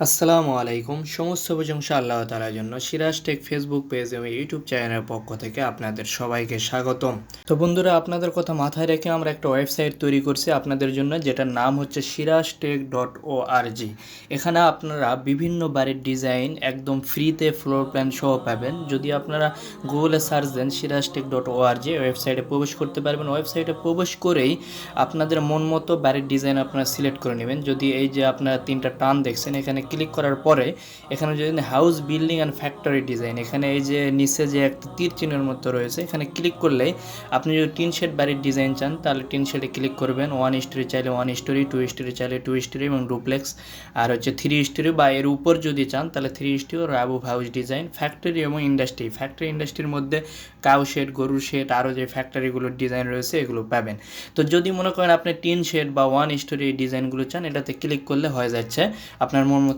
আসসালামু আলাইকুম। সমস্ত প্রশংসা আল্লাহ তালার জন্য সিরাজ টেক ফেসবুক পেজ এবং ইউটিউব চ্যানেলের পক্ষ থেকে আপনাদের সবাইকে স্বাগতম। তো বন্ধুরা, আপনাদের কথা মাথায় রেখে আমরা একটা ওয়েবসাইট তৈরি করছি আপনাদের জন্য, যেটার নাম হচ্ছে Siraj tech dot O R G এখানে আপনারা বিভিন্ন বাড়ির ডিজাইন একদম ফ্রিতে ফ্লোর প্ল্যান সহ পাবেন। যদি আপনারা গুগলে সার্চ দেন Siraj tech dot O R G ওয়েবসাইটে প্রবেশ করতে পারবেন। ওয়েবসাইটে প্রবেশ করেই আপনাদের মন মতো বাড়ির ডিজাইন আপনারা সিলেক্ট করে নেবেন। যদি এই যে আপনারা তিনটা টান দেখছেন, এখানে ক্লিক করার পরে এখানে যদি house building and factory design এখানে এই যে নিচে যে একটা তীর চিহ্নের মতো রয়েছে, এখানে ক্লিক করলে আপনি যদি টিন শেড বাড়ির ডিজাইন চান, তাহলে টিন শেডে ক্লিক করবেন। ওয়ান স্টোরি চাইলে ওয়ান স্টোরি টু স্টোরি চাইলে টু স্টোরি এবং ডুপ্লেক্স আর হচ্ছে থ্রি স্টোরি বা এর উপর যদি চান, তাহলে থ্রি স্টোরি রাবু হাউস ডিজাইন ফ্যাক্টরি এবং ইন্ডাস্ট্রি ফ্যাক্টরি ইন্ডাস্ট্রির মধ্যে কাউ শেড গরু শেড আরও যে ফ্যাক্টরিগুলোর ডিজাইন রয়েছে, এগুলো পাবেন। তো যদি মনে করেন আপনি টিন শেড বা ওয়ান স্টোরি ডিজাইনগুলো চান, এটাতে ক্লিক করলে হয়ে যাচ্ছে। আপনার মন মতো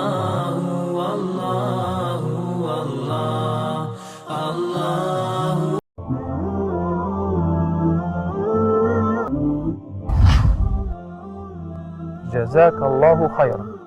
جزاك الله خيرا.